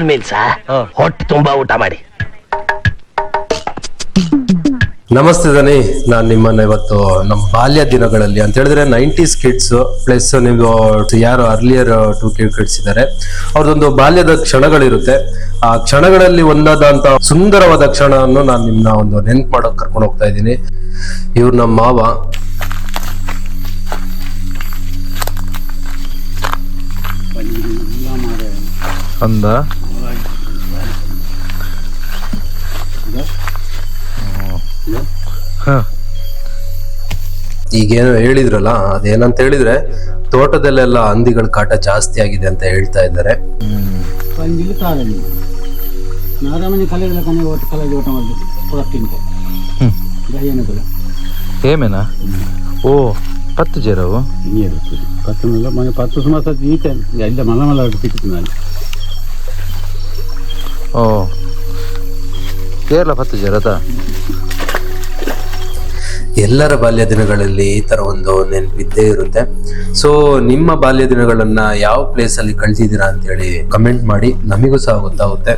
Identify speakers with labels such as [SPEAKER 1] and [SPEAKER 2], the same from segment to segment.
[SPEAKER 1] Full meals? ಹೊಟ್ಟೆ ತುಂಬಾ ಊಟ ಮಾಡಿ.
[SPEAKER 2] ನಮಸ್ತೆ ದನಿ ನಾನು ನಿಮ್ಮನ್ನ ಇವತ್ತು ನಮ್ಮ ಬಾಲ್ಯ ದಿನಗಳಲ್ಲಿ ಅಂತ ಹೇಳಿದ್ರೆ ನೈಂಟೀಸ್ ಕಿಡ್ಸ್ ಪ್ಲಸ್ ನೀವು ಯಾರು ಅರ್ಲಿಯರ್ ಟು ಕಿಡ್ಸ್ ಇದ್ದಾರೆ ಅವ್ರದ್ದೊಂದು ಬಾಲ್ಯದ ಕ್ಷಣಗಳಿರುತ್ತೆ. ಆ ಕ್ಷಣಗಳಲ್ಲಿ ಒಂದಾದಂತ ಸುಂದರವಾದ ಕ್ಷಣವನ್ನು ನಾನು ನಿಮ್ನ ಒಂದು ನೆನ್ಪು ಮಾಡೋಕೆ ಕರ್ಕೊಂಡು ಹೋಗ್ತಾ ಇದ್ದೀನಿ. ಇವ್ರು ನಮ್ಮ ಮಾವ.
[SPEAKER 3] ಅಂದ.
[SPEAKER 2] ಈಗೇನೋ ಹೇಳಿದ್ರಲ್ಲ ಅದೇನಂತ ಹೇಳಿದ್ರೆ ತೋಟದಲ್ಲೆಲ್ಲ ಹಂದಿಗಳ ಕಾಟ ಜಾಸ್ತಿ ಆಗಿದೆ ಅಂತ ಹೇಳ್ತಾ ಇದ್ದಾರೆ.
[SPEAKER 4] ಪಂಜಿಲು ಕಾಲನಿ ನಾರಾಮಣಿ ಕಲೆಗಳ ಕನೆ ಒಟ್ಟು ಕಲೆಗೆ ಊಟ ಮಾಡಬೇಕು. ಹೊರತ್ತಿಂತೆ
[SPEAKER 3] ಹ್ಮ್.
[SPEAKER 4] ಗಹಿಯನಕುಲ
[SPEAKER 3] ಏಮೇನಾ ಓ ಪತ್ತು ಜೇರವು?
[SPEAKER 4] ನೀರು ಪತ್ತನೆಲ್ಲ ಮನೆ ಪತ್ತು ಸುಮಾರು ಸತಿ ಮಲ ಮಲ ನಾನು.
[SPEAKER 3] ಓ. ಕೇರಳ ಪತ್ತು ಜರದ.
[SPEAKER 2] ಎಲ್ಲರ ಬಾಲ್ಯ ದಿನಗಳಲ್ಲಿ ಈ ತರ ಒಂದು ನೆನಪಿದ್ದೇ ಇರುತ್ತೆ. ಸೊ ನಿಮ್ಮ ಬಾಲ್ಯ ದಿನಗಳನ್ನ ಯಾವ ಪ್ಲೇಸ್ ಅಲ್ಲಿ ಕಳ್ದಿದ್ದೀರಾ ಅಂತ ಹೇಳಿ ಕಮೆಂಟ್ ಮಾಡಿ. ನಮಗೂ ಸಹ ಗೊತ್ತಾಗುತ್ತೆ.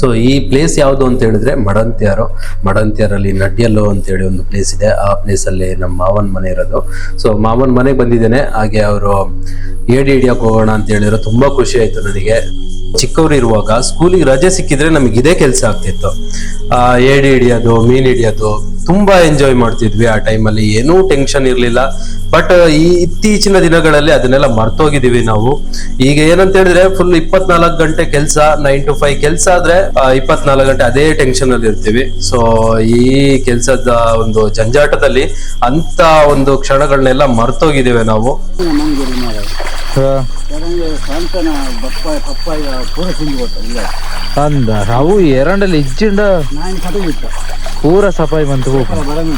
[SPEAKER 2] ಸೊ ಈ ಪ್ಲೇಸ್ ಯಾವುದು ಅಂತ ಹೇಳಿದ್ರೆ ಮಡಂತ್ಯಾರು. ಮಡಂತ್ಯಾರಲ್ಲಿ ನಡ್ಯಲ್ಲೋ ಅಂತ ಹೇಳಿ ಒಂದು ಪ್ಲೇಸ್ ಇದೆ. ಆ ಪ್ಲೇಸ್ ಅಲ್ಲಿ ನಮ್ಮ ಮಾವನ ಮನೆ ಇರೋದು. ಸೊ ಮಾವನ ಮನೆಗೆ ಬಂದಿದ್ದೇನೆ. ಹಾಗೆ ಅವರು ಏಡಿ ಹಿಡಿಯಕ್ಕೆ ಹೋಗೋಣ ಅಂತ ಹೇಳಿದ್ರು ತುಂಬಾ ಖುಷಿ ಆಯ್ತು ನನಗೆ. ಚಿಕ್ಕವರು ಇರುವಾಗ ಸ್ಕೂಲಿಗೆ ರಜೆ ಸಿಕ್ಕಿದ್ರೆ ನಮಗೆ ಇದೇ ಕೆಲಸ ಆಗ್ತಿತ್ತು. ಏಡಿ ಹಿಡಿಯೋದು ಮೀನ್ ಹಿಡಿಯೋದು ತುಂಬಾ ಎಂಜಾಯ್ ಮಾಡ್ತಿದ್ವಿ ಆ ಟೈಮಲ್ಲಿ ಏನೂ ಟೆನ್ಷನ್ ಇರಲಿಲ್ಲ. ಬಟ್ ಈ ಇತ್ತೀಚಿನ ದಿನಗಳಲ್ಲಿ ಅದನ್ನೆಲ್ಲ ಮರ್ತೋಗಿದೀವಿ ನಾವು. ಈಗ ಏನಂತ ಹೇಳಿದ್ರೆ ಫುಲ್ ಇಪ್ಪತ್ನಾಲ್ಕು ಗಂಟೆ ಕೆಲಸ ನೈನ್ ಟು ಫೈವ್ ಕೆಲಸ ಆದ್ರೆ ಇಪ್ಪತ್ನಾಲ್ಕು ಗಂಟೆ ಅದೇ ಟೆನ್ಷನ್ ಅಲ್ಲಿ ಇರ್ತೀವಿ. ಸೊ ಈ ಕೆಲಸದ ಒಂದು ಜಂಜಾಟದಲ್ಲಿ ಅಂತ ಒಂದು ಕ್ಷಣಗಳನ್ನೆಲ್ಲ ಮರ್ತೋಗಿದ್ದೇವೆ ನಾವು.
[SPEAKER 3] ಅಂದ. ಅವು ಎರಡಲ್ಲಿ ಇಜ್ಜಿಂಡ ಪೂರ ಸಫಾಯಿ ಬಂತು. ಹೋಗು
[SPEAKER 4] ಬರಮಿ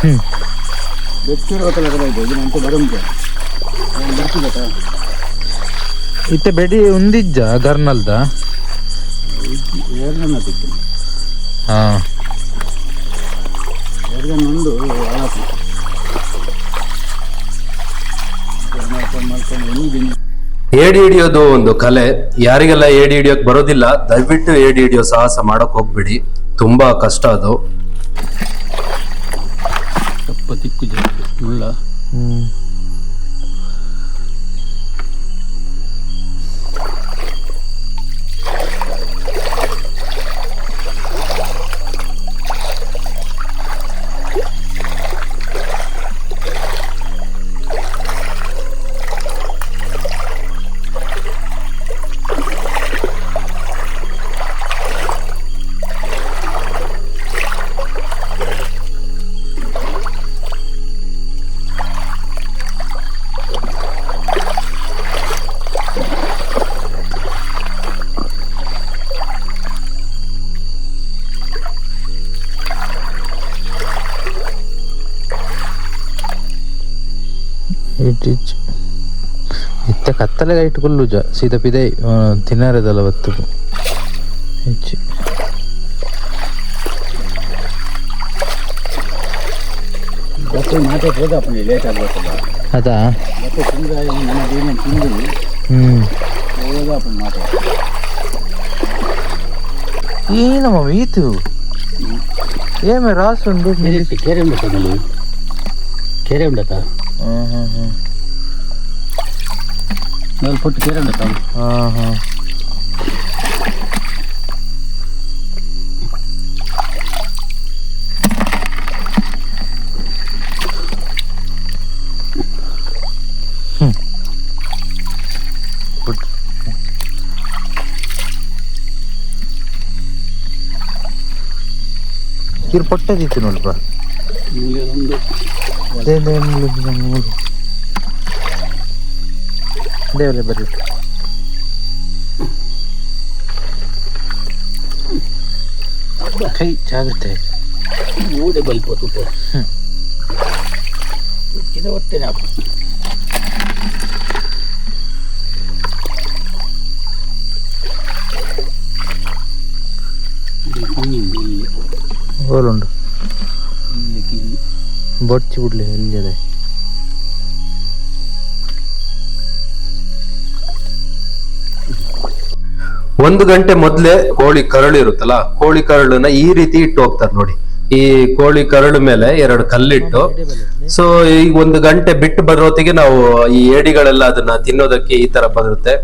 [SPEAKER 3] ಹ್ಮ್.
[SPEAKER 4] ಬೆಚ್ಚೂರು ಗೊತ್ತಲ್ಲ ಕಡೆ ಇದೆ ಇದು ನಂತೆ ಬರಮ್ಗೆ ಬರ್ತಿದ್ದ
[SPEAKER 3] ಇತ್ತೆ ಬೆಡಿ ಉಂದಿಜ್ಜ ಗರ್ನಲ್ದ ಹಾ.
[SPEAKER 4] ಒಂದು
[SPEAKER 2] ಏಡಿ ಹಿಡಿಯೋದು ಒಂದು ಕಲೆ. ಯಾರಿಗೆಲ್ಲ ಏಡಿ ಹಿಡಿಯೋಕ್ ಬರೋದಿಲ್ಲ ದಯವಿಟ್ಟು ಏಡಿ ಹಿಡಿಯೋ ಸಾಹಸ ಮಾಡಕ್ ಹೋಗ್ಬೇಡಿ. ತುಂಬಾ ಕಷ್ಟ ಅದು.
[SPEAKER 4] ಸ್ವಲ್ಪ ತಿಕ್ಕು ಮುಳ್ಳ
[SPEAKER 3] ಇತ್ತ ಕತ್ತಲೆಗ ಇಟ್ಟುಕೊಳ್ಳುಜ ಸೀದ ಪಿದೆ ತಿನ್ನರದಲ್ಲ ಬತ್ತು ಹೆಚ್ಚು. ಅದಾ? ಏನಮ್ಮ ಈತು? ಏಮೆ ರಾಸು ಉಂಡು
[SPEAKER 4] ಕೆರೆ ನಲ್ಲಿ ಕೆರೆ
[SPEAKER 3] ಹ್ಮ್.
[SPEAKER 4] ನಲ್ಲಿ ಪುಟ್ಟು ಕೆರೆ ಉಂಡತ
[SPEAKER 3] ಹಾ ಹಾ. ಕಿರ್ ಪೊಟ್ಟದಿತ್ತು ನೋಡ್ಪ
[SPEAKER 4] ಇಲ್ಲಿ ಒಂದು
[SPEAKER 3] ದೇ ದೇ ಮುಳ್ಳು ದೇ ಮುಳ್ಳು. ದೇವ್ರೆ ಬರ್ರಿ ಕೈ ಜಾಗ್ರತೆ
[SPEAKER 4] ಊದೆ ಬಲ್ಪ ತುಪ್ಪ ಉಚ್ಚಿದ ಹೊಟ್ಟೆನೆ ಅಪ್ಪ ಇಲ್ಲಿ ಕಿನ್ನಿ ಇಲ್ಲಿ
[SPEAKER 3] ಹೋಲುಂಡು
[SPEAKER 4] ಇಲ್ಲಿ ಕಿನ್ನಿ
[SPEAKER 3] ಬೊಡ್ಚಿ ಬಿಡ್ಲಿ ಎಲ್ಲಿ
[SPEAKER 2] ಒಂದು ಗಂಟೆ ಮೊದ್ಲೇ ಕೋಳಿ ಕರಳು ಇರುತ್ತಲ್ಲ, ಕೋಳಿ ಕರಳನ್ನ ಈ ರೀತಿ ಇಟ್ಟು ಹೋಗ್ತಾರೆ ನೋಡಿ. ಈ ಕೋಳಿ ಕರಳು ಮೇಲೆ ಎರಡು ಕಲ್ಲಿಟ್ಟು ಸೊ ಈಗ ಒಂದು ಗಂಟೆ ಬಿಟ್ಟು ಬರೋತ್ತಿಗೆ ನಾವು ಈ ಏಡಿಗಳೆಲ್ಲ ಅದನ್ನ ತಿನ್ನೋದಕ್ಕೆ ಈ ತರ ಬರುತ್ತೆ.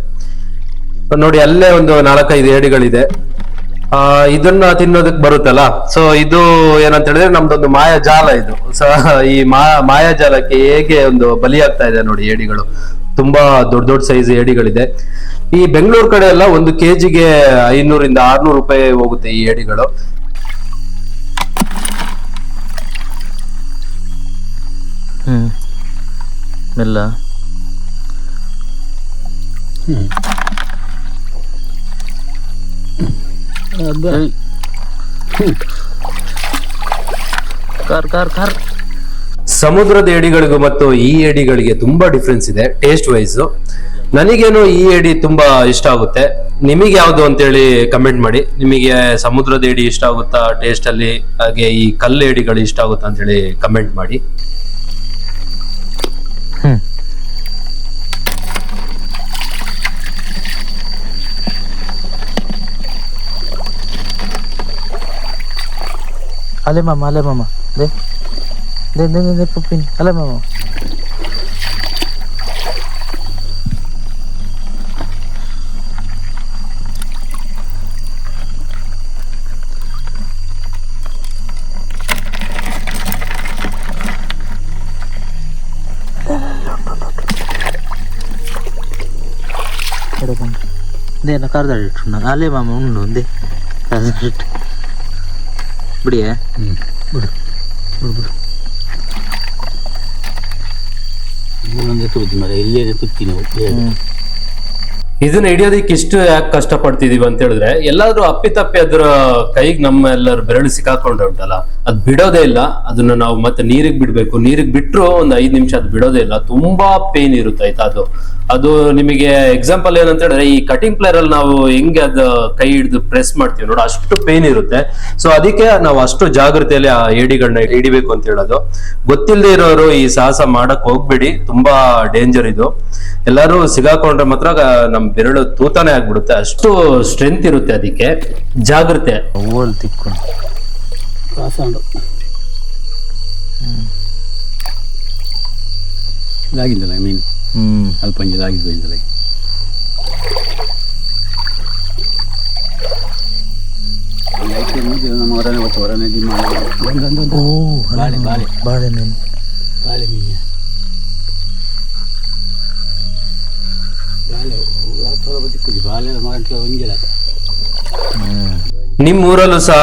[SPEAKER 2] ನೋಡಿ, ಅಲ್ಲೇ ಒಂದು ನಾಲ್ಕೈದು ಏಡಿಗಳಿದೆ. ಆ, ಇದನ್ನ ತಿನ್ನೋದಕ್ಕೆ ಬರುತ್ತಲ್ಲ ಸೊ ಇದು ಏನಂತ ಹೇಳಿದ್ರೆ ನಮ್ದೊಂದು ಮಾಯಾಜಾಲ ಇದು. ಸೊ ಈ ಮಾಯಾಜಾಲಕ್ಕೆ ಹೇಗೆ ಒಂದು ಬಲಿಯಾಗ್ತಾ ಇದೆ ನೋಡಿ ಏಡಿಗಳು. ತುಂಬಾ ದೊಡ್ಡ ದೊಡ್ಡ ಸೈಜ್ ಏಡಿಗಳಿದೆ. ಈ ಬೆಂಗಳೂರು ಕಡೆ ಎಲ್ಲ ಒಂದು ಕೆಜಿಗೆ ಐನೂರಿಂದ ಆರ್ನೂರು ರೂಪಾಯಿ ಹೋಗುತ್ತೆ ಈ ಏಡಿಗಳು.
[SPEAKER 3] ಹ್ಮ್. ಇಲ್ಲ ಕಾರ್ ಕಾರ್ ಕಾರ್.
[SPEAKER 2] ಸಮುದ್ರದ ಏಡಿಗಳಿಗೂ ಮತ್ತು ಈ ಏಡಿಗಳಿಗೆ ತುಂಬಾ ಡಿಫ್ರೆನ್ಸ್ ಇದೆ ಟೇಸ್ಟ್ ವೈಸ್ ನನಗೇನು ಈ ಏಡಿ ತುಂಬಾ ಇಷ್ಟ ಆಗುತ್ತೆ. ನಿಮಗೆ ಯಾವ್ದು ಅಂತೇಳಿ ಕಮೆಂಟ್ ಮಾಡಿ. ನಿಮಗೆ ಸಮುದ್ರದ ಏಡಿ ಇಷ್ಟ ಆಗುತ್ತಾ? ಟೇಸ್ಟ್ ಅಲ್ಲಿ ಹಾಗೆ ಈ ಕಲ್ಲು ಏಡಿಗಳು ಇಷ್ಟ ಆಗುತ್ತಾ ಅಂತೇಳಿ ಕಮೆಂಟ್ ಮಾಡಿ.
[SPEAKER 3] ಅಲೆ ಮಾಮ ಅಲೆ ಮಾಮ. ದೇ ಪುಪ್ಪಿನ್. ಅಲೆ ಮಾಮ. ಉಂಡು ಒಂದೆ. ಕಾರ್ದಾಡಿ ಇಟ್ಟು ಬಿಡಿಯೇ
[SPEAKER 4] ಒಂದೇ ಮರ ಇಲ್ಲೇ ತುತ್ತಿ
[SPEAKER 2] ಇದನ್ನ ಹಿಡಿಯೋದಕ್ಕೆ ಇಷ್ಟು ಯಾಕೆ ಕಷ್ಟ ಪಡ್ತಿದೀವಿ ಅಂತ ಹೇಳಿದ್ರೆ ಎಲ್ಲಾದ್ರೂ ಅಪ್ಪಿ ತಪ್ಪಿ ಅದ್ರ ಕೈಗೆ ನಮ್ಮ ಎಲ್ಲರ ಬೆರಳು ಸಿಕ್ಕಾಕೊಂಡ್ರೆ ಉಂಟಲ್ಲ ಅದ್ ಬಿಡೋದೇ ಇಲ್ಲ. ಅದನ್ನ ನಾವು ಮತ್ತೆ ನೀರಿಗೆ ಬಿಡ್ಬೇಕು. ನೀರಿಗೆ ಬಿಟ್ರು ಒಂದ್ ಐದ್ ನಿಮಿಷ ಅದ್ ಬಿಡೋದೇ ಇಲ್ಲ. ತುಂಬಾ ಪೇನ್ ಇರುತ್ತೆ ಆಯ್ತಾ ಅದು. ಅದು ನಿಮಗೆ ಎಕ್ಸಾಂಪಲ್ ಏನಂತ ಹೇಳಿದ್ರೆ ಈ ಕಟಿಂಗ್ ಪ್ಲೇಯರ್ ಅಲ್ಲಿ ನಾವು ಹೆಂಗೆ ಅದು ಕೈ ಹಿಡಿದು ಪ್ರೆಸ್ ಮಾಡ್ತೀವಿ ನೋಡು ಅಷ್ಟು ಪೇನ್ ಇರುತ್ತೆ. ಸೊ ಅದಕ್ಕೆ ನಾವು ಅಷ್ಟು ಜಾಗ್ರತೆಯಲ್ಲಿ ಆ ಏಡಿಗಳನ್ನ ಹಿಡಿಬೇಕು ಅಂತ ಹೇಳೋದು. ಗೊತ್ತಿಲ್ಲದೆ ಇರೋರು ಈ ಸಾಹಸ ಮಾಡಕ್ ಹೋಗ್ಬೇಡಿ ತುಂಬಾ ಡೇಂಜರ್ ಇದು. ಎಲ್ಲರೂ ಸಿಗಾಕೊಂಡ್ರೆ ಮಾತ್ರ ನಮ್ ಬೆರಳು ತೂತಾನೆ ಆಗ್ಬಿಡುತ್ತೆ. ಅಷ್ಟು ಸ್ಟ್ರೆಂತ್ ಇರುತ್ತೆ ಅದಕ್ಕೆ.
[SPEAKER 4] ಕಾಸಂಡು ಇದಾಗಿದ್ದಲ್ಲ ಮೀನು ಅಲ್ಪ ಇದಾಗಿ ಇಂದಲೇ ನಮ್ಮ ಹೊರನೆ ಗೊತ್ತು ಹೊರನೆ ಬಾಳೆ. ಬಾಳೆ
[SPEAKER 3] ಬಾಳೆ ಮೀನು.
[SPEAKER 4] ಬಾಳೆ ಮೀನು. ಬಾಳೆ ಥೋರ ಬದಿಕ್ಕುದು ಬಾಳೆ ಮಗಂಟ್ಲ ಒಂಜಿಲ್ಲ
[SPEAKER 3] ಹ್ಮ್.
[SPEAKER 2] ನಿಮ್ ಊರಲ್ಲೂ ಸಹ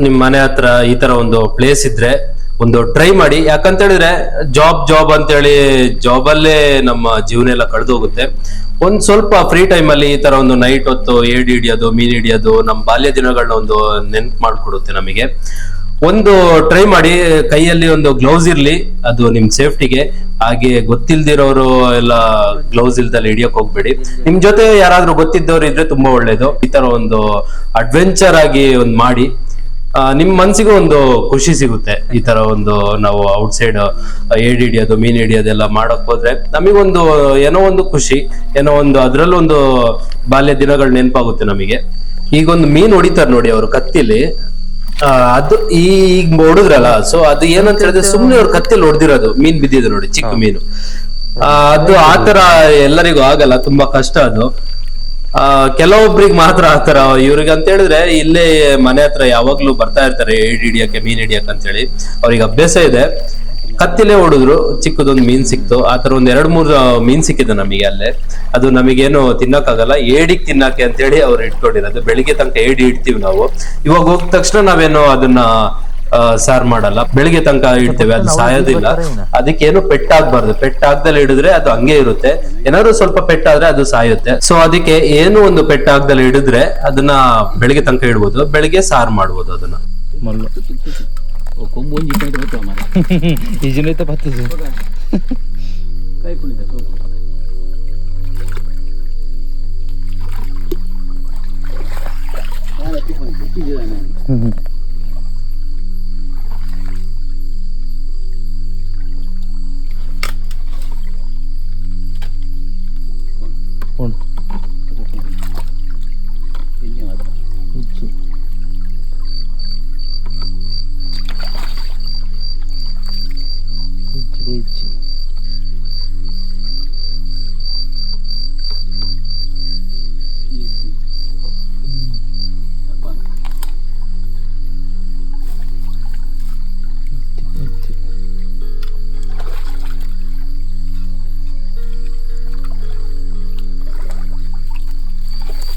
[SPEAKER 2] ನಿಮ್ಮ ಮನೆ ಹತ್ರ ಈ ತರ ಒಂದು ಪ್ಲೇಸ್ ಇದ್ರೆ ಒಂದು ಟ್ರೈ ಮಾಡಿ. ಯಾಕಂತ ಹೇಳಿದ್ರೆ ಜಾಬ್ ಜಾಬ್ ಅಂತೇಳಿ ಜಾಬ್ ಅಲ್ಲೇ ನಮ್ಮ ಜೀವನ ಎಲ್ಲ ಕಳೆದು ಹೋಗುತ್ತೆ ಒಂದ್ ಸ್ವಲ್ಪ ಫ್ರೀ ಟೈಮ್ ಅಲ್ಲಿ ಈ ತರ ಒಂದು ನೈಟ್ ಹೊತ್ತು ಏಡಿ ಹಿಡಿಯೋದು ಮೀನ್ ಹಿಡಿಯೋದು ನಮ್ಮ ಬಾಲ್ಯ ದಿನಗಳನ್ನ ಒಂದು ನೆನ್ಪು ಮಾಡ್ಕೊಡುತ್ತೆ ನಮಗೆ. ಒಂದು ಟ್ರೈ ಮಾಡಿ, ಕೈಯಲ್ಲಿ ಒಂದು ಗ್ಲೌಸ್ ಇರ್ಲಿ, ಅದು ನಿಮ್ ಸೇಫ್ಟಿಗೆ ಹಾಗೆ ಗೊತ್ತಿಲ್ದಿರೋರು ಎಲ್ಲ ಗ್ಲೌಸ್ ಇಲ್ದಲ್ಲಿ ಹಿಡಿಯಕ್ ಹೋಗ್ಬೇಡಿ. ನಿಮ್ ಜೊತೆ ಯಾರಾದ್ರೂ ಗೊತ್ತಿದ್ದವ್ರು ಇದ್ರೆ ತುಂಬಾ ಒಳ್ಳೇದು. ಈ ತರ ಒಂದು ಅಡ್ವೆಂಚರ್ ಆಗಿ ಒಂದ್ ಮಾಡಿ. ನಿಮ್ ಮನ್ಸಿಗೂ ಒಂದು ಖುಷಿ ಸಿಗುತ್ತೆ ಈ ತರ ಒಂದು ನಾವು ಔಟ್ಸೈಡ್ ಏಡ್ ಹಿಡಿಯೋದು ಮೀನ್ ಹಿಡಿಯೋದೆಲ್ಲ ಮಾಡಕ್ ಹೋದ್ರೆ ನಮಗೊಂದು ಏನೋ ಒಂದು ಖುಷಿ ಏನೋ ಒಂದು ಅದ್ರಲ್ಲೂ ಒಂದು ಬಾಲ್ಯ ದಿನಗಳು ನೆನಪಾಗುತ್ತೆ ನಮಗೆ. ಈಗ ಒಂದು ಮೀನ್ ಹೊಡಿತಾರೆ ನೋಡಿ ಅವರು ಕತ್ತಿಲಿ. ಅದು ಈಗ ಹೊಡಿದ್ರಲ್ಲ ಸೊ ಅದು ಏನಂತ ಹೇಳಿದ್ರೆ ಸುಮ್ನೆ ಅವ್ರ ಕತ್ತಿಲಿ ಹೊಡೆದಿರೋದು ಮೀನ್ ಬಿದ್ದಿದೆ ನೋಡಿ ಚಿಕ್ಕ ಮೀನು. ಆ, ಅದು ಆತರ ಎಲ್ಲರಿಗೂ ಆಗಲ್ಲ ತುಂಬಾ ಕಷ್ಟ ಅದು. ಆ, ಕೆಲವೊಬ್ರಿಗೆ ಮಾತ್ರ ಆತರ ಇವ್ರಿಗೆ ಅಂತ ಹೇಳಿದ್ರೆ ಇಲ್ಲೇ ಮನೆ ಹತ್ರ ಯಾವಾಗ್ಲೂ ಬರ್ತಾ ಇರ್ತಾರೆ ಏಡ್ ಹಿಡಿಯಕ್ಕೆ, ಮೀನ್ ಹಿಡಿಯಕ್ ಅಂತ ಹೇಳಿ ಅವ್ರಿಗೆ ಅಭ್ಯಾಸ ಇದೆ. ಕತ್ತಿಲೆ ಹೊಡಿದ್ರು, ಚಿಕ್ಕದೊಂದು ಮೀನ್ ಸಿಕ್ತು. ಆತರ ಒಂದ್ ಎರಡ್ ಮೂರ್ ಮೀನ್ ಸಿಕ್ಕಿದೆ ನಮಗೆ ಅಲ್ಲೇ. ಅದು ನಮಗೇನು ತಿನ್ನಕ್ಕಾಗಲ್ಲ. ಏಡಿಗ್ ತಿನ್ನಕ್ಕೆ ಅಂತ ಹೇಳಿ ಅವ್ರು ಇಟ್ಕೊಂಡಿರೋದು. ಬೆಳಿಗ್ಗೆ ತನಕ ಏಡಿ ಇಡ್ತೀವಿ ನಾವು. ಇವಾಗ ಹೋಗ್ ತಕ್ಷಣ ನಾವೇನು ಅದನ್ನ ಸಾರ್ ಮಾಡಲ್ಲ. ಬೆಳಿಗ್ಗೆ ತನಕ ಇಡ್ತೇವೆ ಅದು ಸಾಯೋದಿಲ್ಲ. ಅದಕ್ಕೆ ಏನು? ಪೆಟ್ಟಾಗಬಾರ್ದು. ಪೆಟ್ಟಾಗ್ದಲ್ಲಿ ಹಿಡಿದ್ರೆ ಅದು ಹಂಗೆ ಇರುತ್ತೆ. ಏನಾದ್ರು ಸ್ವಲ್ಪ ಪೆಟ್ಟಾದ್ರೆ ಅದು ಸಾಯುತ್ತೆ. ಸೊ ಅದಕ್ಕೆ ಏನು ಒಂದು ಪೆಟ್ಟಾಗ್ದಲ್ಲಿ ಹಿಡಿದ್ರೆ ಅದನ್ನ ಬೆಳಿಗ್ಗೆ ತನಕ ಇಡ್ಬೋದು. ಬೆಳಿಗ್ಗೆ ಸಾರ್ ಮಾಡ್ಬೋದು ಅದನ್ನ.
[SPEAKER 3] ಮಲ್ಲು.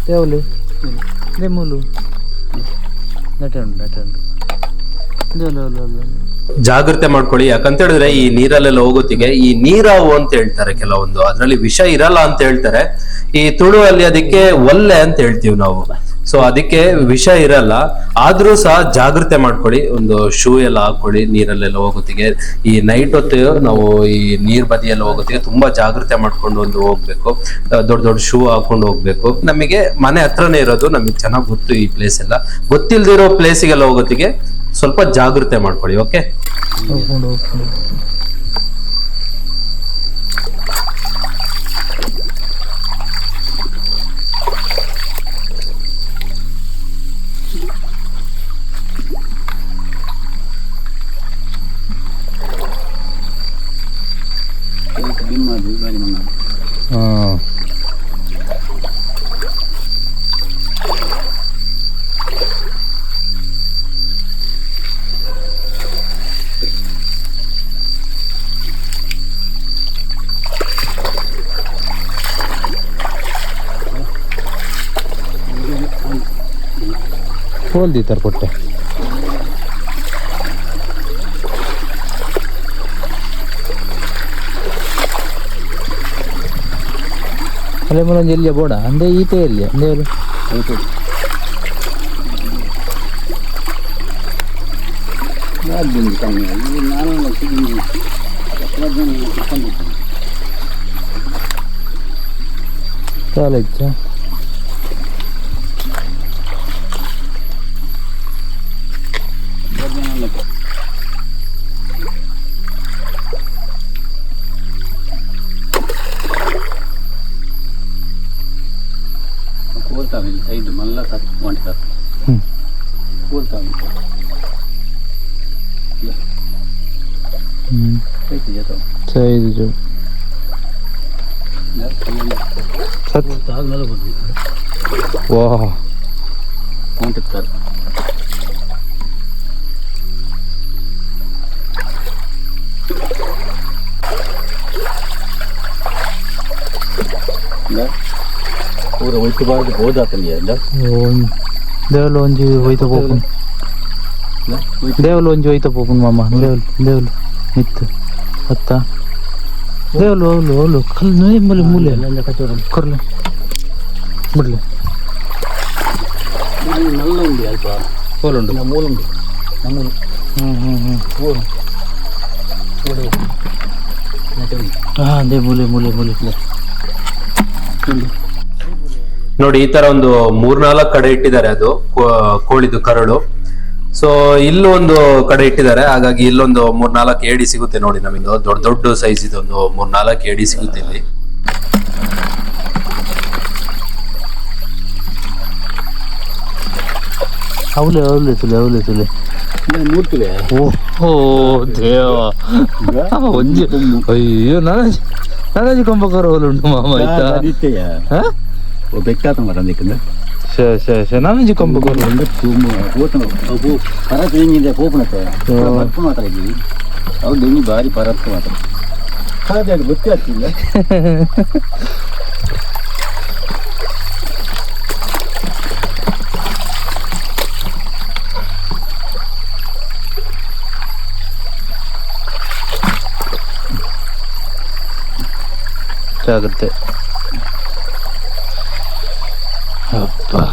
[SPEAKER 3] ಯಾವಲು? ಉಂಟು ಉಂಟು
[SPEAKER 2] ಜಾಗ್ರತೆ ಮಾಡ್ಕೊಳ್ಳಿ. ಯಾಕಂತ ಹೇಳಿದ್ರೆ ಈ ನೀರಲ್ಲೆಲ್ಲ ಹೋಗೋತಿಗೆ ಈ ನೀರಾವು ಅಂತ ಹೇಳ್ತಾರೆ ಕೆಲವೊಂದು. ಅದ್ರಲ್ಲಿ ವಿಷ ಇರಲ್ಲ ಅಂತ ಹೇಳ್ತಾರೆ. ಈ ತುಳು ಅಲ್ಲಿ ಅದಕ್ಕೆ ಒಲ್ಲೆ ಅಂತ ಹೇಳ್ತೀವಿ ನಾವು. ಸೊ ಅದಕ್ಕೆ ವಿಷ ಇರಲ್ಲ. ಆದ್ರೂ ಸಹ ಜಾಗ್ರತೆ ಮಾಡ್ಕೊಳ್ಳಿ. ಒಂದು ಶೂ ಎಲ್ಲ ಹಾಕೊಳ್ಳಿ ನೀರಲ್ಲೆಲ್ಲ ಹೋಗೋತಿಗೆ ಈ ನೈಟ್ ಹೊತ್ತು ನಾವು ಈ ನೀರ್ ಬದಿಯಲ್ಲಿ ಹೋಗೋತಿಗೆ ತುಂಬಾ ಜಾಗ್ರತೆ ಮಾಡ್ಕೊಂಡು ಒಂದು ಹೋಗ್ಬೇಕು. ದೊಡ್ಡ ದೊಡ್ಡ ಶೂ ಹಾಕೊಂಡು ಹೋಗ್ಬೇಕು. ನಮಗೆ ಮನೆ ಹತ್ರನೇ ಇರೋದು. ನಮಗೆ ಚೆನ್ನಾಗಿ ಗೊತ್ತು ಈ ಪ್ಲೇಸ್ ಎಲ್ಲ. ಗೊತ್ತಿಲ್ದಿರೋ ಪ್ಲೇಸಿಗೆಲ್ಲ ಹೋಗೋತಿಗೆ ಸ್ವಲ್ಪ ಜಾಗ್ರತೆ ಮಾಡ್ಕೊಳ್ಳಿ ಓಕೆ
[SPEAKER 3] ಹೋಲ್ದಿತ್ತಾರೆ ಕೊಟ್ಟೆ ಅಲ್ಲೇ ಮೂಲೊಂದು ಎಲ್ಲಿಯ ಬೋಡ ಅಂದೆ ಈತೆ ಎಲ್ಲಿಯ ಅಂದೆ ಎಲ್ಲಿ
[SPEAKER 4] ಯಾರು ಬಂದು
[SPEAKER 3] ಹ್ಞೂ
[SPEAKER 4] ಕೈತಿ ಜೊತೆ
[SPEAKER 3] ಸೈದು ಜೋ ಸತ್
[SPEAKER 4] ಆದ್ಮೇಲೆ ಬಂದು
[SPEAKER 3] ವಾ
[SPEAKER 4] ಹೊಂಟಿರ್ತಾರೆ ಪೂರ ಒಯ್ತಬಾರ್ದು ಹೋದಾತಲ್ಲಿ ಅಲ್ಲ
[SPEAKER 3] ದೇವಲು ಒಂಜಿ ಹೋಯ್ತ ಪೋಪುನ್ ದೇವಲು ಒಂಜಿ ಹೋಯ್ತಪ್ಪ ಪೋಪುನ್ ಮಾಮ. ದೇವಲು ದೇವಲು ಇತ್ತು ಅತ್ತ. ದೇವಲು ಅವಲು ಅವಲು ಕಲ್ ನೋಯಂಬಲಿ ಮೂಲೆ ಕೊರ್ಲೆ. ಬಿಡ್ಲೆ.
[SPEAKER 4] ನಲ್ಲ ಉಂಡಿ ಅಲ್ಪ.
[SPEAKER 3] ಕೋಲುಂಡು
[SPEAKER 4] ನಮ್ಮ ಮೂಲ ಉಂಡು ನಮ್ಮೂರು.
[SPEAKER 3] ಹ್ಞೂ ಹ್ಞೂ ಹ್ಞೂ
[SPEAKER 4] ಓಡು. ನಟುಂಡಿ
[SPEAKER 3] ಹಾಂ ಅದೇ ಮೂಲೆ ಮೂಲೆ ಮೂಲೆ.
[SPEAKER 2] ನೋಡಿ ಈ ತರ ಒಂದು ಮೂರ್ನಾಲ್ಕು ಕಡೆ ಇಟ್ಟಿದ್ದಾರೆ ಅದು. ಕೋ- ಕೋಳಿದು ಕರಳು. ಸೊ ಇಲ್ಲೊಂದು ಕಡೆ ಇಟ್ಟಿದ್ದಾರೆ. ಹಾಗಾಗಿ ಇಲ್ಲೊಂದು ಮೂರ್ನಾಲ್ಕು ಏಡಿ ಸಿಗುತ್ತೆ ನೋಡಿ ನಮಗೆ ದೊಡ್ಡ ದೊಡ್ಡ ಸೈಜ್ ಇದೊಂದು ಮೂರ್ನಾಲ್ಕು ಏಡಿ ಸಿಗುತ್ತೆ ಇಲ್ಲಿ.
[SPEAKER 3] ಅವಲೆ ಅವಲೆ ಸುಲೆ ಅವಲೆ ಸುಲೆ. ಓಹೋ ದೇವ. ಒಂಜಿ ಅಯ್ಯೋ ನಾನಾಜಿ ನನಜಿ ಕೊಂಬಕರ ಹೋಲುಂಟು ಮಾಮ ಆಯ್ತಾ?
[SPEAKER 4] ಆದಿತ್ಯ
[SPEAKER 3] ಹಾ
[SPEAKER 4] ಓ ಬೆಕ್ಕಾತ ಮರ ಅಂದಿಕ್ಕಂದ
[SPEAKER 3] ಶ ಶ ಶ ನನಜಿ ಕೊಂಬಕರ
[SPEAKER 4] ಒಂದು ತುಂಬ ಓತನ ಅವು ಪರತ್ ಹೆಂಗಿದೆ ಪೋಪನತ್ತ ಬರ್ಪ ಮಾತಾಡಿದ್ವಿ ಅವ್ರು ಹೆಂಗಿ ಭಾರಿ ಪರತ್ ಮಾತಾಡ ಹಾಗೆ ಅದು ಗೊತ್ತೇ ಆಗ್ತಿಲ್ಲ
[SPEAKER 3] 아빠.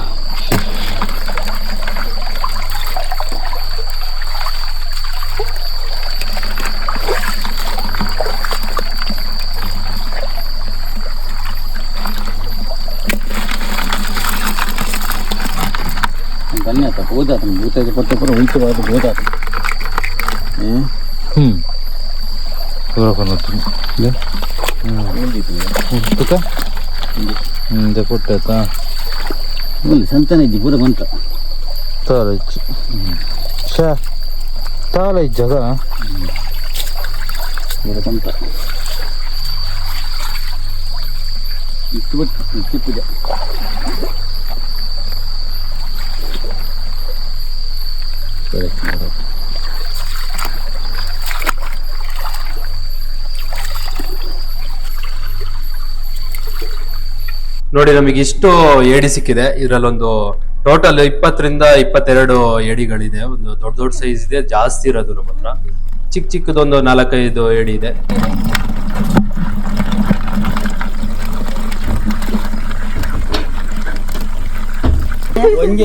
[SPEAKER 4] தண்ணி அப்போ போதாது ஊற்றாச்சு போட்ட அப்புறம் ஒழித்து பார்த்து போதாது
[SPEAKER 3] ம் இவ்வளோ பண்ணு இந்த இந்த போட்டா
[SPEAKER 4] ಇಲ್ಲಿ ಸಂತಾನ ಇದ್ದಿ ಪೂರ ಬಂತ
[SPEAKER 3] ತಾಲ ಇಚ್ಚು ಶಾ ತಾಲ ಇಜ್ಜದ
[SPEAKER 4] ಪೂರ ಬಂತ ಇಷ್ಟು ಬಿಟ್ಟು ಇಷ್ಟು ಪೂಜೆ
[SPEAKER 2] ನೋಡಿ ನಮಗೆ ಇಷ್ಟು ಏಡಿ ಸಿಕ್ಕಿದೆ. ಇದರಲ್ಲೊಂದು ಟೋಟಲ್ ಇಪ್ಪತ್ತರಿಂದ ಇಪ್ಪತ್ತೆರಡು ಏಡಿಗಳಿದೆ. ಒಂದು ದೊಡ್ಡ ದೊಡ್ಡ ಸೈಜ್ ಇದೆ. ಜಾಸ್ತಿ ಇರೋದು ನಮ್ಮ ಹತ್ರ. ಚಿಕ್ಕ ಚಿಕ್ಕದೊಂದು ನಾಲ್ಕೈದು ಏಡಿ ಇದೆ.
[SPEAKER 4] ಒಂಜಿ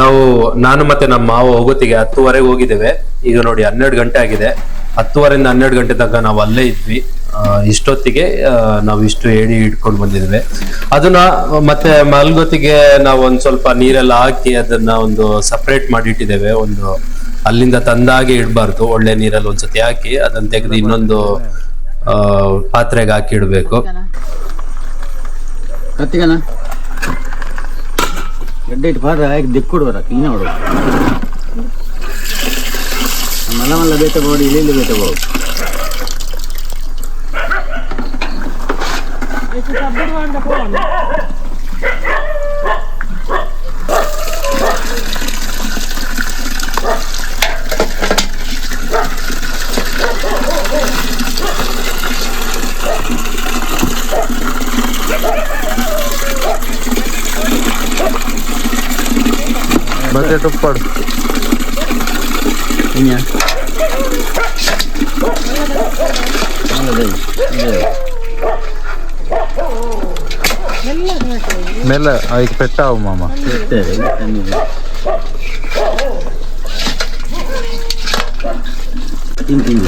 [SPEAKER 2] ನಾವು, ನಾನು ಮತ್ತೆ ನಮ್ಮ ಮಾವ ಹೋಗೋತಿಗೆ ಹತ್ತುವರೆಗೆ ಹೋಗಿದ್ದೇವೆ. ಈಗ ನೋಡಿ ಹನ್ನೆರಡು ಗಂಟೆ ಆಗಿದೆ. ಹತ್ತುವರೆಯಿಂದ ಹನ್ನೆರಡು ಗಂಟೆ ತನಕ ನಾವು ಅಲ್ಲೇ ಇದ್ವಿ. ಇಷ್ಟೊತ್ತಿಗೆ ನಾವು ಇಷ್ಟು ಏಡಿ ಇಟ್ಕೊಂಡು ಬಂದಿದ್ವಿ ಅದನ್ನ ಮತ್ತೆ ಮಲ್ಗೊತ್ತಿಗೆ ನಾವು ಒಂದ್ ಸ್ವಲ್ಪ ನೀರೆಲ್ಲ ಹಾಕಿ ಅದನ್ನ ಒಂದು ಸಪ್ರೇಟ್ ಮಾಡಿ ಇಟ್ಟಿದ್ದೇವೆ. ಒಂದು ಅಲ್ಲಿಂದ ತಂದಾಗೆ ಇಡಬಾರ್ದು. ಒಳ್ಳೆ ನೀರಲ್ಲಿ ಒಂದ್ಸತಿ ಹಾಕಿ ಅದನ್ನ ತೆಗೆದು ಇನ್ನೊಂದು ಪಾತ್ರೆಗೆ ಹಾಕಿ ಇಡಬೇಕು.
[SPEAKER 4] ಕತ್ತಿಗನ ಗಡ್ಡೆ ಇಟ್ಟು ಪಾತ್ರ ಹಾಕಿ ದಿಕ್ಕುಡು ಬರ ಕ್ಲೀನ್ ಮಾಡು ಮಲ್ಲ ಮಲ್ಲ ಬೇತ ಬೋದು ಇಲ್ಲಿ ಇಲ್ಲಿ ಬೇತ ಬೋದು
[SPEAKER 3] ಬಕೆಟ್ ಉಪ್ಪಾಡು
[SPEAKER 4] ಇನ್ಯಾ ಅಲ್ಲದೆ ಇದೆ
[SPEAKER 3] ಮೇಲೆ ಅದಕ್ಕೆ ಪೆಟ್ಟಾವು ಮಾಮ
[SPEAKER 4] ಇರ್ತದೆ ಇಲ್ಲಿ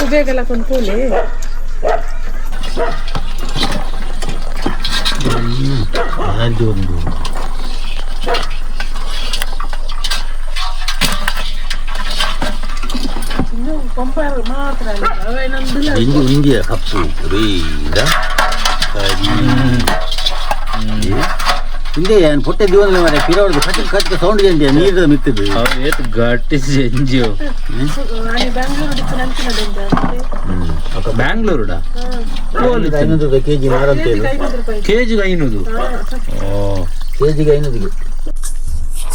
[SPEAKER 4] ತಣ್ಣೀರು. ತಿನ್ ತಿಂದು
[SPEAKER 3] ಎಲ್ಲ ರಜೆ ಇಜ್ಜಿ ಮಾಮ ಹಾ.
[SPEAKER 4] ರಾಜ್ಯ ಒಂದು ಇಂಜಿ ಉಂಜಿಯ ಕಪ್ಪು ರೀದ ಹಿಂದೆ ಏನು ಪುಟ್ಟ ಮನೆ ಮರ ಕಿರೋಡ್ದು ಕಚ್ಚ ಕಚ್ಚ ಸೌಂಡ್ ಜಂಜಿ ನೀರು ಮಿತ್ತದು
[SPEAKER 3] ಅವು ಏತು ಗಟ್ಟಿ ಜಂಜಿ ಬ್ಯಾಂಗ್ಳೂರುಡ?
[SPEAKER 4] ಐನೂರು ರೂಪಾಯಿ ಕೆ ಜಿ ಮಾರ ಅಂತ ಹೇಳಿ.
[SPEAKER 3] ಕೆಜಿಗೆ ಐನೂರು ಓ.
[SPEAKER 4] ಕೆ ಜಿಗೆ ಐನೂರಿಗೆ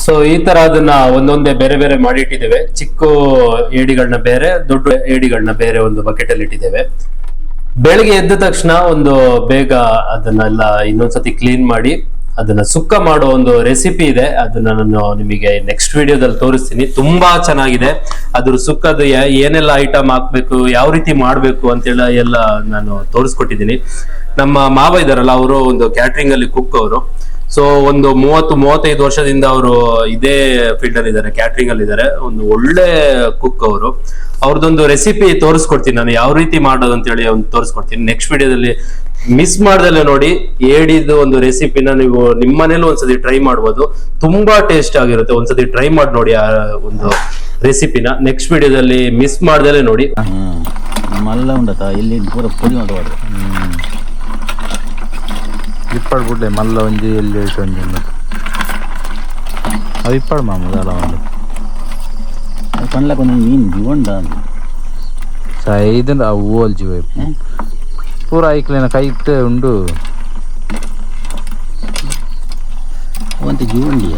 [SPEAKER 2] ಸೊ ಈ ತರ ಅದನ್ನ ಒಂದೊಂದೇ ಬೇರೆ ಬೇರೆ ಮಾಡಿ ಇಟ್ಟಿದ್ದೇವೆ ಚಿಕ್ಕ ಏಡಿಗಳನ್ನ ಬೇರೆ ದೊಡ್ಡ ಏಡಿಗಳನ್ನ ಬೇರೆ ಒಂದು ಬಕೆಟ್ ಅಲ್ಲಿ ಇಟ್ಟಿದ್ದೇವೆ. ಬೆಳಿಗ್ಗೆ ಎದ್ದ ತಕ್ಷಣ ಒಂದು ಬೇಗ ಅದನ್ನೆಲ್ಲ ಇನ್ನೊಂದ್ಸತಿ ಕ್ಲೀನ್ ಮಾಡಿ ಅದನ್ನ ಸುಕ್ಕ ಮಾಡೋ ಒಂದು ರೆಸಿಪಿ ಇದೆ. ಅದನ್ನ ನಾನು ನಿಮಗೆ ನೆಕ್ಸ್ಟ್ ವಿಡಿಯೋದಲ್ಲಿ ತೋರಿಸ್ತೀನಿ. ತುಂಬಾ ಚೆನ್ನಾಗಿದೆ. ಅದ್ರ ಸುಕ್ಕದ ಏನೆಲ್ಲ ಐಟಮ್ ಹಾಕ್ಬೇಕು, ಯಾವ ರೀತಿ ಮಾಡ್ಬೇಕು ಅಂತೇಳಿ ಎಲ್ಲ ನಾನು ತೋರಿಸ್ಕೊಟ್ಟಿದ್ದೀನಿ. ನಮ್ಮ ಮಾವ ಇದಾರಲ್ಲ ಅವರು ಒಂದು ಕ್ಯಾಟ್ರಿಂಗ್ ಅಲ್ಲಿ ಕುಕ್ ಅವರು. ಸೊ ಒಂದು ಮೂವತ್ತು, ಮೂವತ್ತೈದು ವರ್ಷದಿಂದ ಅವರು ಇದೇ ಫೀಲ್ಡ್ ಅಲ್ಲಿ ಇದ್ದಾರೆ ಕ್ಯಾಟ್ರಿಂಗ್ ಅಲ್ಲಿ ಇದ್ದಾರೆ. ಒಂದು ಒಳ್ಳೆ ಕುಕ್ ಅವರು. ಅವ್ರದ್ದೊಂದು ರೆಸಿಪಿ ತೋರಿಸ್ಕೊಡ್ತೀನಿ ನಾನು. ಯಾವ ರೀತಿ ಮಾಡೋದು ಅಂತ ಹೇಳಿ ಒಂದು ತೋರಿಸ್ಕೊಡ್ತೀನಿ ನೆಕ್ಸ್ಟ್ ವಿಡಿಯೋದಲ್ಲಿ ಮಿಸ್ ಮಾಡ್ದಲ್ಲೇ ನೋಡಿ ಹೇಳಿದ್ದು ಒಂದು ರೆಸಿಪಿನ ನೀವು ನಿಮ್ಮ ಮನೇಲಿ ಒಂದ್ಸತಿ ಟ್ರೈ ಮಾಡ್ಬೋದು. ತುಂಬಾ ಟೇಸ್ಟ್ ಆಗಿರುತ್ತೆ. ಒಂದ್ಸತಿ ಟ್ರೈ ಮಾಡಿ ನೋಡಿ ಆ ಒಂದು ರೆಸಿಪಿನ ನೆಕ್ಸ್ಟ್ ವಿಡಿಯೋದಲ್ಲಿ ಮಿಸ್ ಮಾಡ್ದಲೇ ನೋಡಿ.
[SPEAKER 4] ನಮ್ಮೆಲ್ಲ ಇಲ್ಲಿ ಪೂರ ಪುಡಿ ಮಾಡಬಾರ್ದು
[SPEAKER 3] ಇಪ್ಪಡು ಬಿಡ್ಲೆ ಮಲ್ಲ ಒಂಜಿ ಎಲ್ಲಿ ಇಟ್ಟು ಒಂಜಿ ಅವು ಇಪ್ಪಡು ಮಾಮ ಅಲ್ಲ ಒಂದು
[SPEAKER 4] ಕಣ್ಲಕ್ಕ ಒಂದು ಮೀನು ಜೀವಂಡ
[SPEAKER 3] ಸೈದನ್ ಅವು ಅಲ್ ಜೀವ ಪೂರ ಐಕ್ಲೇನ ಕೈತ್ ಉಂಡು
[SPEAKER 4] ಅವಂತ ಜೀವಂಡಿಯ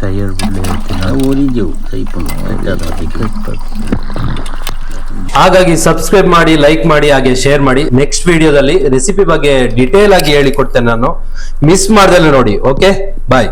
[SPEAKER 3] ಚೈಯಡ್ ಬಿಡ್ಲೆ ಹೇಳ್ತೀನಿ
[SPEAKER 4] ಓದಿ ಜೀವು ಸೈಪುಂಡು
[SPEAKER 2] ಹಾಗಾಗಿ ಸಬ್ಸ್ಕ್ರೈಬ್ ಮಾಡಿ ಲೈಕ್ ಮಾಡಿ, ಹಾಗೆ ಶೇರ್ ಮಾಡಿ. ನೆಕ್ಸ್ಟ್ ವಿಡಿಯೋದಲ್ಲಿ ರೆಸಿಪಿ ಬಗ್ಗೆ ಡಿಟೇಲ್ ಆಗಿ ಹೇಳಿಕೊಡ್ತೇನೆ ನಾನು. ಮಿಸ್ ಮಾಡ್ದಲ್ಲೇ ನೋಡಿ ಓಕೆ ಬಾಯ್